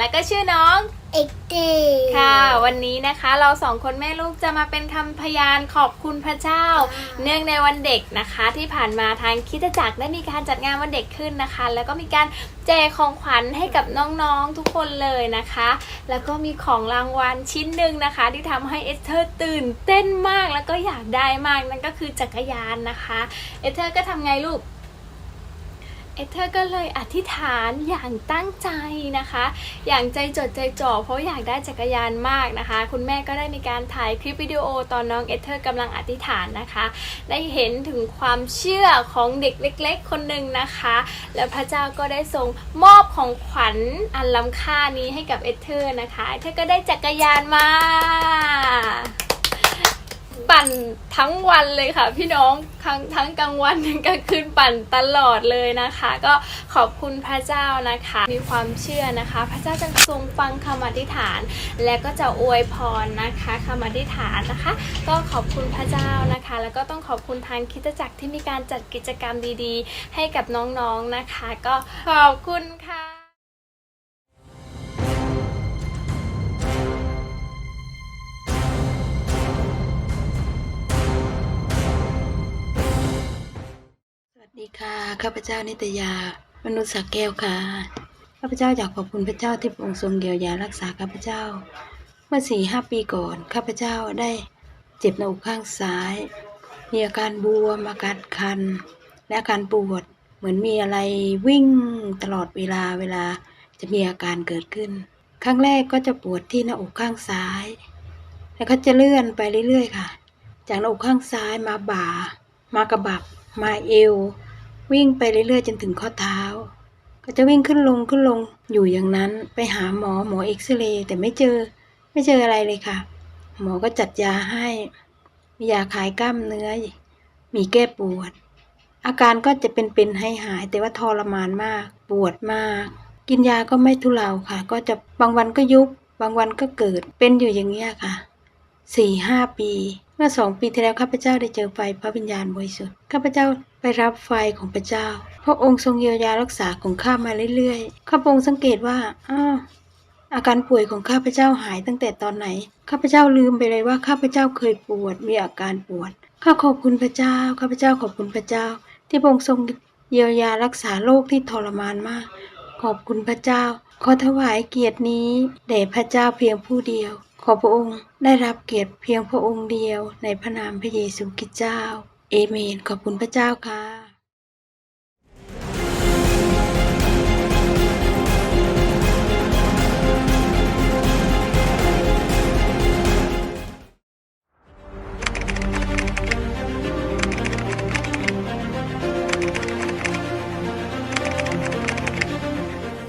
แล้วก็ชื่อน้องเอ็กเดค่ะ วันนี้นะคะเราสองคนแม่ลูกจะมาเป็นคำพยานขอบคุณพระเจ้า เนื่องในวันเด็กนะคะ ที่ผ่านมาทางคริดจักรได้มีการจัดงานวันเด็กขึ้นนะคะ แล้วก็มีการแจกของขวัญให้กับน้องๆทุกคนเลยนะคะ แล้วก็มีของรางวัลชิ้นหนึ่งนะคะ ที่ทำให้เอสเธอร์ตื่นเต้นมากแล้วก็อยากได้มากนั่นก็คือจักรยานนะคะ เอสเธอร์ก็ทำไงลูก เอเธอร์ก็เลยอธิษฐานอย่างตั้งใจนะคะ อย่างใจจดใจจ่อเพราะอยากได้จักรยานมากนะคะ คุณแม่ก็ได้มีการถ่ายคลิปวิดีโอตอนน้องเอเธอร์กำลังอธิษฐานนะคะ ได้เห็นถึงความเชื่อของเด็กเล็ก ๆ คนหนึ่งนะคะ แล้วพระเจ้าก็ได้ทรงมอบของขวัญอันล้ำค่านี้ให้กับเอเธอร์นะคะเอเธอร์ก็ได้จักรยานมา ปั่นทั้งวันเลยค่ะ พี่น้องทั้งทั้งกลางวันทั้งกลางคืนปั่นตลอดเลยนะคะ ก็ขอบคุณพระเจ้านะคะ มีความเชื่อนะคะ พระเจ้าจะทรงฟังคำอธิษฐาน และก็จะอวยพรนะคะคำอธิษฐานนะคะ ก็ขอบคุณพระเจ้านะคะ แล้วก็ต้องขอบคุณทางคิดจักรที่มีการจัดกิจกรรมดีๆ ให้กับน้องๆนะคะ ก็ขอบคุณค่ะ ดีค่ะ ข้าพเจ้านิตยา มนุษย์สักแก้วค่ะ ข้าพเจ้าอยากขอบคุณพระเจ้าที่พระองค์ทรงเยียวยารักษาข้าพเจ้า เมื่อสี่ห้าปีก่อน ข้าพเจ้าได้เจ็บหน้าอกข้างซ้าย มีอาการบวมอาการคัน และอาการปวด เหมือนมีอะไรวิ่งตลอดเวลาเวลาจะมีอาการเกิดขึ้น ครั้งแรกก็จะปวดที่หน้าอกข้างซ้าย แล้วก็จะเลื่อนไปเรื่อยๆ ค่ะ จากหน้าอกข้างซ้ายมาบ่า มากระบับมาเอว วิ่งไปเรื่อยๆ จนถึงข้อเท้า ก็จะวิ่งขึ้นลงขึ้นลงอยู่อย่างนั้นไปหาหมอหมอเอ็กซเรย์แต่ไม่เจอไม่เจออะไรเลยค่ะ หมอก็จัดยาให้ มียาคลายกล้ามเนื้อ มีแก้ปวด อาการก็จะเป็นๆให้หายแต่ว่าทรมานมาก ปวดมาก กินยาก็ไม่ทุเลาค่ะ ก็จะบางวันก็ยุบ บางวันก็เกิดเป็นอยู่อย่างเงี้ค่ะ สี่ห้าปี เมื่อสองปีที่แล้วข้าพเจ้าได้เจอไฟพระวิญญาณบริสุทธิ์ข้าพเจ้าไปรับไฟของพระเจ้า พระองค์ทรงเยียวยารักษาของข้ามาเรื่อยๆข้าพระองค์สังเกตว่าอ้าวอาการป่วยของข้าพเจ้าหายตั้งแต่ตอนไหน ข้าพเจ้าลืมไปเลยว่าข้าพเจ้าเคยปวด มีอาการปวด ข้าขอบคุณพระเจ้า ข้าพเจ้าขอบคุณพระเจ้า ที่พระองค์ทรงเยียวยารักษาโรคที่ทรมานมาก ขอบคุณพระเจ้า ขอถวายเกียรตินี้แด่พระเจ้าเพียงผู้เดียว ขอพระองค์ได้รับเกียรติเพียงพระองค์เดียวในพระนามพระเยซูคริสต์เจ้า เอเมน ขอบคุณพระเจ้าค่ะ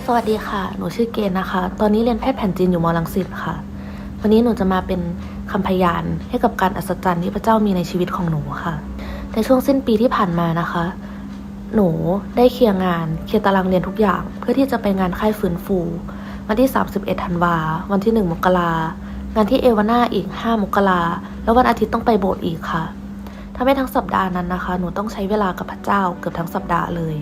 สวัสดีค่ะ หนูชื่อเกณฑ์นะคะ ตอนนี้เรียนแพทย์แผนจีนอยู่มอลังสิตค่ะ วันนี้หนูจะมาเป็นคำพยานให้กับการอัศจรรย์ที่พระเจ้ามีในชีวิตของหนูค่ะ ในช่วงสิ้นปีที่ผ่านมานะคะ หนูได้เคลียร์งาน เคลียร์ตารางเรียนทุกอย่าง เพื่อที่จะไปงานค่ายฟื้นฟู วันที่ 31 ธันวา วันที่ 1 มกรางานที่เอวาน่าอีก 5 มกราแล้ววันอาทิตย์ต้องไปโบสถ์อีกค่ะทำให้ทั้งสัปดาห์นั้นนะคะ หนูต้องใช้เวลากับพระเจ้าเกือบทั้งสัปดาห์เลย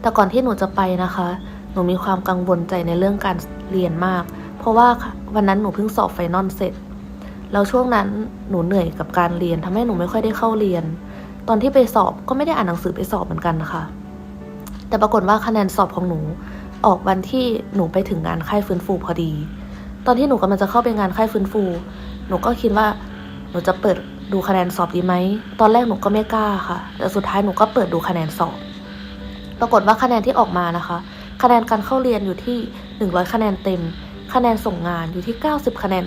แต่ก่อนที่หนูจะไปนะคะ หนูมีความกังวลใจในเรื่องการเรียนมาก เพราะว่าวันนั้นหนูเพิ่งสอบไฟนอลเสร็จ แล้วช่วงนั้นหนูเหนื่อยกับการเรียนทำให้หนูไม่ค่อยได้เข้าเรียน ตอนที่ไปสอบก็ไม่ได้อ่านหนังสือไปสอบเหมือนกันนะคะ แต่ปรากฏว่าคะแนนสอบของหนูออกวันที่หนูไปถึงงานค่ายฟื้นฟูพอดี ตอนที่หนูกำลังจะเข้าไปงานค่ายฟื้นฟู หนูก็คิดว่าหนูจะเปิดดูคะแนนสอบดีไหม ตอนแรกหนูก็ไม่กล้าค่ะ แต่สุดท้ายหนูก็เปิดดูคะแนนสอบ ปรากฏว่าคะแนนที่ออกมานะคะ คะแนนการเข้าเรียนอยู่ที่ 100 คะแนนเต็ม คะแนนส่งงานอยู่ที่ 90 คะแนน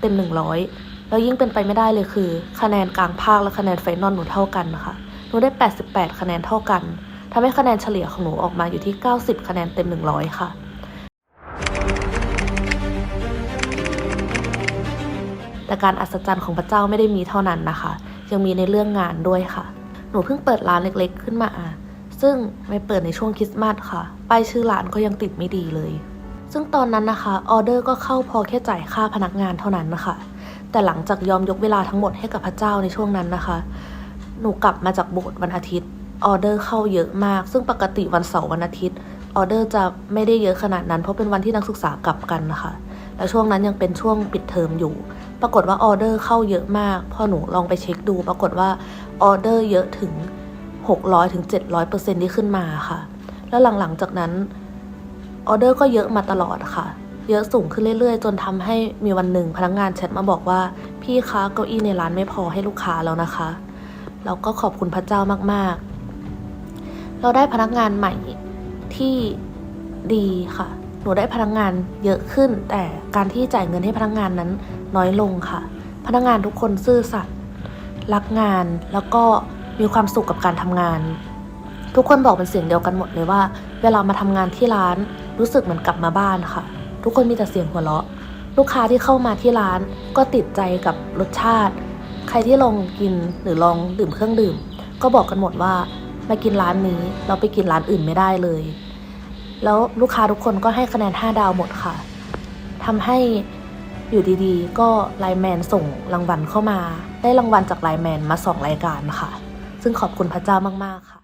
เต็ม 100 แล้วยิ่งเป็นไปไม่ได้เลยคือ คะแนนกลางภาคและคะแนนไฟนอลหนูเท่ากันนะคะหนูได้ 88 คะแนนเท่ากันทำให้คะแนนเฉลี่ยของหนูออกมาอยู่ที่ 90 คะแนนเต็ม 100 ค่ะแต่การอัศจรรย์ของพระเจ้าไม่ได้มีเท่านั้นนะคะ ยังมีในเรื่องงานด้วยค่ะ หนูเพิ่งเปิดร้านเล็กๆ ขึ้นมา ซึ่งไม่เปิดในช่วงคริสต์มาสค่ะ ป้ายชื่อร้านก็ยังติดไม่ดีเลย ซึ่งตอนนั้นนะคะออเดอร์ก็เข้าพอแค่จ่ายค่าพนักงานเท่านั้นนะคะ แต่หลังจากยอมยกเวลาทั้งหมดให้กับพระเจ้าในช่วงนั้นนะคะ หนูกลับมาจากโบสถ์วันอาทิตย์ออเดอร์เข้าเยอะมาก ซึ่งปกติวันเสาร์วันอาทิตย์ออเดอร์จะไม่ได้เยอะขนาดนั้น เพราะเป็นวันที่นักศึกษากลับกันนะคะแล้วช่วงนั้นยังเป็นช่วงปิดเทอมอยู่ ปรากฏว่าออเดอร์เข้าเยอะมาก พอหนูลองไปเช็คดู ปรากฏว่าออเดอร์เยอะถึง 600ถึง700เปอร์เซ็นที่ขึ้นมาค่ะ แล้วหลังๆจากนั้น ออเดอร์ก็เยอะมาตลอดค่ะ เยอะสูงขึ้นเรื่อยๆ จนทำให้มีวันหนึ่งพนักงานแชทมาบอกว่า พี่คะเก้าอี้ในร้านไม่พอให้ลูกค้าแล้วนะคะ เราก็ขอบคุณพระเจ้ามากๆ เราได้พนักงานใหม่ที่ดีค่ะ หนูได้พนักงานเยอะขึ้น แต่การที่จ่ายเงินให้พนักงานนั้นน้อยลงค่ะ พนักงานทุกคนซื่อสัตย์รักงานแล้วก็มีความสุขกับการทำงาน ทุกคนบอกเป็นเสียงเดียวกันหมดเลยว่า เวลามาทำงานที่ร้าน รู้สึกเหมือนกลับมาบ้านค่ะ ทุกคนมีแต่เสียงหัวเราะ ลูกค้าที่เข้ามาที่ร้านก็ติดใจกับรสชาติ ใครที่ลองกินหรือลองดื่มเครื่องดื่ม ก็บอกกันหมดว่ามากินร้านนี้เราไปกินร้านอื่นไม่ได้เลย แล้วลูกค้าทุกคนก็ให้คะแนน 5 ดาวหมดค่ะทำให้อยู่ดีๆ ก็ไลแมนส่งรางวัลเข้ามา ได้รางวัลจากไลแมนมาสองรายการค่ะ ซึ่งขอบคุณพระเจ้ามากๆค่ะ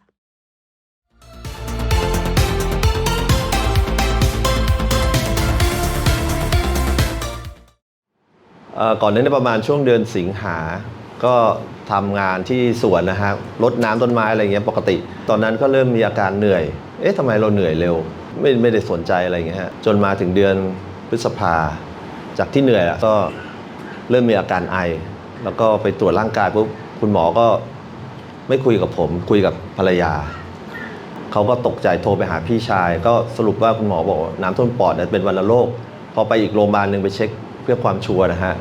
ก่อนหนานี้ประมาณช่วงเดือนสิงหา ก็ทำงานที่สวนนะฮะรดน้ำต้นไม้อะไรเงี้ยปกติ ตอนนั้นก็เริ่มมีอาการเหนื่อย เอ๊ะทำไมเราเหนื่อยเร็ว ไม่ไม่ได้สนใจอะไรเงี้ยฮะจนมาถึงเดือนพฤษภา จากที่เหนื่อยอะก็เริ่มมีอาการไอ แล้วก็ไปตรวจร่างกายปุ๊บคุณหมอก็ไม่คุยกับผม คุยกับภรรยาเขาก็ตกใจโทรไปหาพี่ชาย ก็สรุปว่าคุณหมอบอกน้ำท่วมปอดเนี่ยเป็นวัณโรคพอไปอีกโรงพยาบาลหนึ่งไปเช็ค เพื่อความชัวร์นะฮะ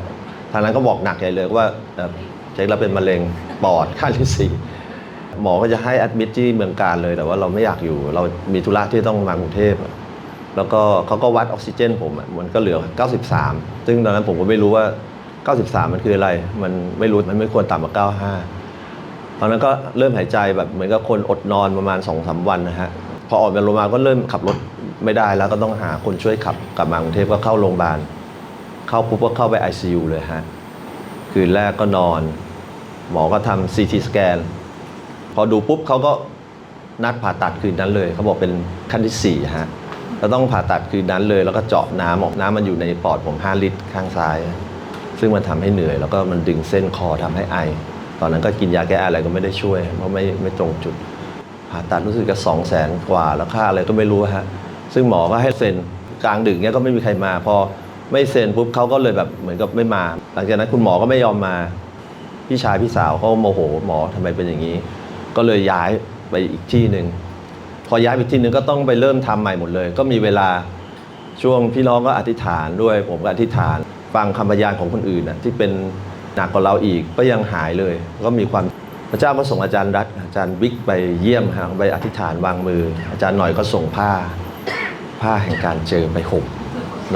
ทางนั้นก็บอกหนักใหญ่เลยว่าเอ่อเช็คแล้วเป็นมะเร็งปอดขั้นที่สี่หมอก็จะให้แอดมิทที่เมืองการเลย แต่ว่าเราไม่อยากอยู่ เรามีธุระที่ต้องมากรุงเทพอะแล้วก็เขาก็วัดออกซิเจนผมอะมันก็เหลือ 93 ซึ่งตอนนั้นผมก็ไม่รู้ว่า 93 มันคืออะไร มันไม่รู้มันไม่ควรต่ำกว่า95 ตอนนั้นก็เริ่มหายใจแบบเหมือนกับคนอดนอนประมาณ2อสวันนะฮะ พอออกจากโรงพยาบาลก็เริ่มขับรถไม่ได้แล้วก็ต้องหาคนช่วยขับกลับมากรุงเทพก็เข้าโรงพยาบาล เข้าปุ๊บก็เข้าไป ICU เลยฮะ คืนแรกก็นอน หมอก็ทำ CT สแกน พอดูปุ๊บเขาก็นัดผ่าตัดคืนนั้นเลย เขาบอกเป็นขั้นที่4ฮะเราต้องผ่าตัดคืนนั้นเลย แล้วก็เจาะน้ำออกน้ำมันอยู่ในปอดผม 5 ลิตรข้างซ้าย ซึ่งมันทำให้เหนื่อย แล้วก็มันดึงเส้นคอทำให้ไอ ตอนนั้นก็กินยาแก้ไออะไรก็ไม่ได้ช่วย เพราะไม่ไม่ตรงจุด ผ่าตัดรู้สึกจะสองแสนกว่า แล้วค่าอะไรก็ไม่รู้ฮะ ซึ่งหมอก็ให้เซ็นกลางดึกเนี้ยก็ไม่มีใครมาพอ ไม่เซ็นปุ๊บเขาก็เลยแบบเหมือนกับไม่มา หลังจากนั้นคุณหมอก็ไม่ยอมมา พี่ชายพี่สาวเขาโมโหหมอทำไมเป็นอย่างนี้ ก็เลยย้ายไปอีกที่หนึ่งพอย้ายไปที่หนึ่งก็ต้องไปเริ่มทำใหม่หมดเลย ก็มีเวลาช่วงพี่น้องก็อธิษฐานด้วยผมก็อธิษฐาน ฟังคำพยานของคนอื่นนะที่เป็นหนักกว่าเราอีกก็ยังหายเลย ก็มีความพระเจ้าก็ส่งอาจารย์รัฐอาจารย์บิ๊กไปเยี่ยมฮะไปอธิษฐานวางมือ อาจารย์หน่อยก็ส่งผ้า ผ้าแห่งการเจอไปห่ม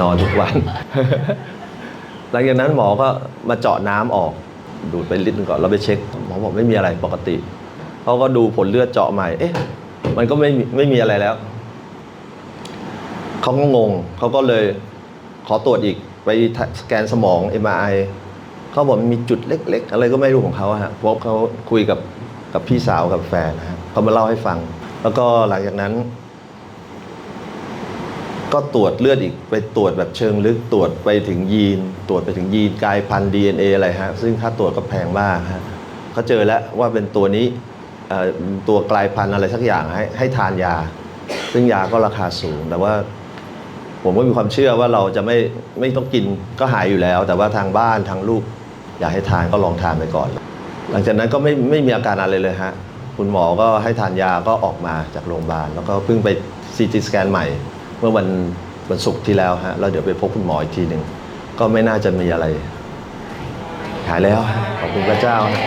นอนทุกวัน หลังจากนั้นหมอก็มาเจาะน้ำออก ดูดไปลิตรหนึงก่อนแล้วไปเช็คหมอบอกไม่มีอะไรปกติเขาก็ดูผลเลือดเจาะใหม่ เอ๊ะ มันก็ไม่ไม่มีอะไรแล้วเขาก็งงเขาก็เลยขอตรวจอีกไปสแกนสมอง MRI เขาบอกมันมีจุดเล็ก ๆ อะไรก็ไม่รู้ของเขาฮะเพราะเขาคุยกับกับพี่สาวกับแฟนนะฮะเขามาเล่าให้ฟัง แล้วก็หลังจากนั้น ก็ตรวจเลือดอีกไปตรวจแบบเชิงลึกตรวจไปถึงยีน ตรวจไปถึงยีนกลายพันธุ์ DNA อะไรฮะซึ่งค่าตรวจก็แพงมากฮะเขาเจอแล้วว่าเป็นตัวนี้ตัวกลายพันธุ์อะไรสักอย่างให้ให้ทานยา ซึ่งยาก็ราคาสูงแต่ว่า ผมก็มีความเชื่อว่าเราจะไม่ไม่ต้องกินก็หายอยู่แล้ว แต่ว่าทางบ้านทางลูกอยากให้ทานก็ลองทานไปก่อน หลังจากนั้นก็ไม่ไม่มีอาการอะไรเลยฮะคุณหมอก็ให้ทานยาก็ออกมาจากโรงพยาบาลแล้วก็เพิ่งไปซีทีสแกนใหม่ เมื่อวันวันศุกร์ที่แล้วฮะแล้วเดี๋ยวไปพบคุณหมออีกทีหนึ่งก็ไม่น่าจะมีอะไรหายแล้วฮะขอบคุณพระเจ้านะ